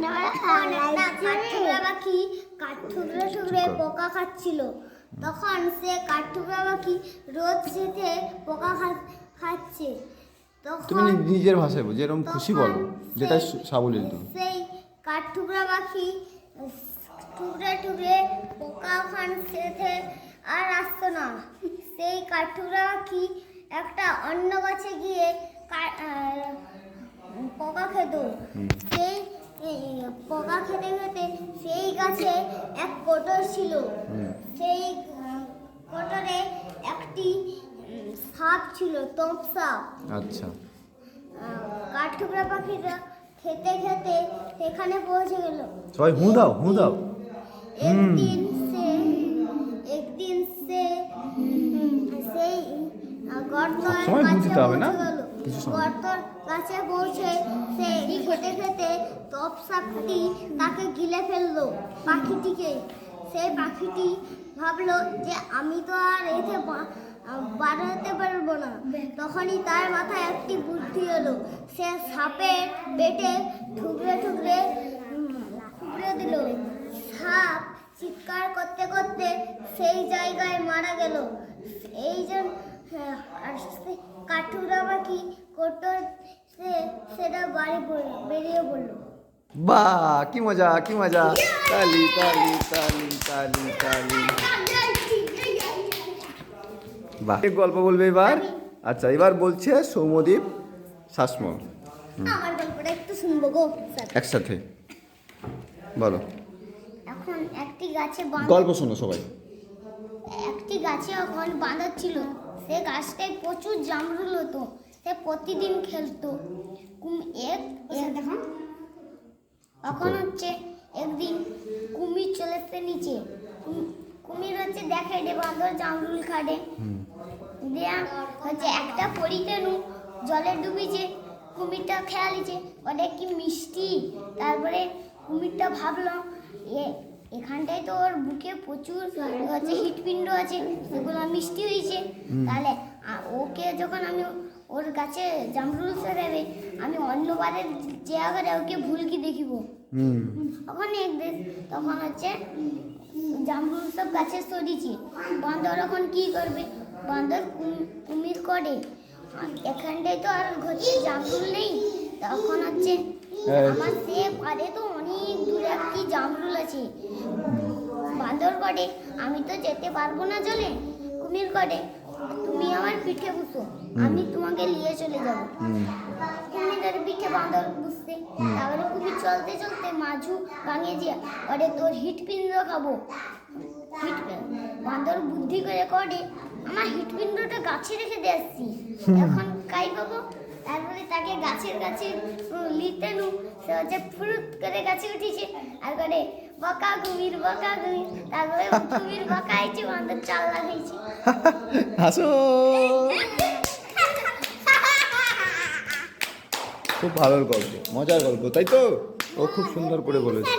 কাঠঠুকরা পাখি কাঠঠুকরে ঠুকরে পোকা খাচ্ছিল। তখন সে কাঠঠুকরা পাখি রোদ সেতে পোকা খা- খাচ্ছে। তুমি তখন নিজের ভাষায় বলো যেরকম খুশি বলো যেটা সেই- সাবলীল তুমি। সেই কাঠঠুকরা পাখি টুকরে টুকরে পোকা খান সেথে আর আসতো না। সেই কাঠঠুকরা পাখি একটা অন্য গাছে গিয়ে কা- পোকা খেত। সেই পোকা খেতে খেতে সেই গাছে এক কোটর ছিল। সেই কোটরে একটি সাপ ছিল তোপ সাপ। আচ্ছা। কাঠঠুকরা পাখিটা খেতে খেতে সেখানে পৌঁছে গেল। সবাই হু দাও হু দাও। একদিন সে একদিন সে সেই সবসময় কাছে বুঝতে হবে না? গর্তর কাছে পৌঁছে সে খেতে খেতে তপ সাপটি তাকে গিলে ফেলল পাখিটিকে। সেই পাখিটি ভাবলো যে আমি তো আর এতে বা- বার পারব না। তখনই তার মাথায় একটি বুদ্ধি এলো। সে সাপের পেটে ঠুকরে ঠুকরে ঠুকরে দিল। সাপ চিৎকার করতে করতে সেই জায়গায় মারা গেল। এই জন্য হ্যাঁ, আর কাঠুরা পাখি সে সেটা বাড়ি পড়ল বেরিয়ে পড়ল বাহ কি মজা কি মজা। তালি তালি তালি তালি তালি। বাহ। গল্প বলবে এবার? আচ্ছা এবার বলছে সৌমদীপ শাসমল। আমার গল্পটা একটু শুনব গো একসাথে। বলো। এখন একটি গাছে গল্প শোনো সবাই। একটি গাছে এখন বাঁদর ছিল। সে গাছটায় প্রচুর জামরুল হতো সে প্রতিদিন খেলতো। কুম- এক এখন হচ্ছে একদিন কুমির চলে এসছে নিচে কুমির হচ্ছে দেখে রে বাঁদর জামরুল খাড়ে দেয়া হচ্ছে একটা পরিতেনু জলে ডুবিছে কুমিরটা খেয়ালিছে। বলে কি মিষ্টি। তারপরে কুমিরটা ভাবলো এ এখানটায় তো ওর বুকে প্রচুর হচ্ছে হৃৎপিণ্ড আছে সেগুলো মিষ্টি হয়েছে। তাহলে ওকে যখন আমি ওর কাছে জামরুল দেবে আমি অন্যবারের জায়গায় ওকে ভুলকি দেখিব। হুম। তখন একদিন তখন হচ্ছে জামরুল সব গাছে সরিয়েছে বান্দর এখন কি করবে? বান্দর কুমির করে। এখানটায় তো আর হচ্ছে জামরুল নেই। তখন হচ্ছে হ্যাঁ। আমার সে পারে তো অনেক দূরে একটি জামরুল আছে। বান্দর করে আমি তো যেতে পারব না জলে। কুমির করে তুমি আমার পিঠে বসো আমি তোমাকে নিয়ে চলে যাব। হুম। কুমিরের পিঠে বাঁদর বুঝতে তারপরে কুমির চলতে চলতে মাঝু ভাঙে যে ওরে তোর হিটপিণ্ড খাব। হিট বাঁদর বুদ্ধি করে করে আমার হিটপিণ্ডটা গাছে রেখে দিয়ে আসছি। এখন কাই পাবো? তারপরে তাকে গাছের গাছে লিতে নু সে হচ্ছে ফুরুত করে গাছে উঠেছে। আর করে বকা কুমির বকা কুমির। তারপরে কুমির বকা হয়েছে বাঁদর চাল লাগাইছে হাসো। খুব ভালো গল্প মজার গল্প তাই তো? ও খুব সুন্দর করে বলেছে।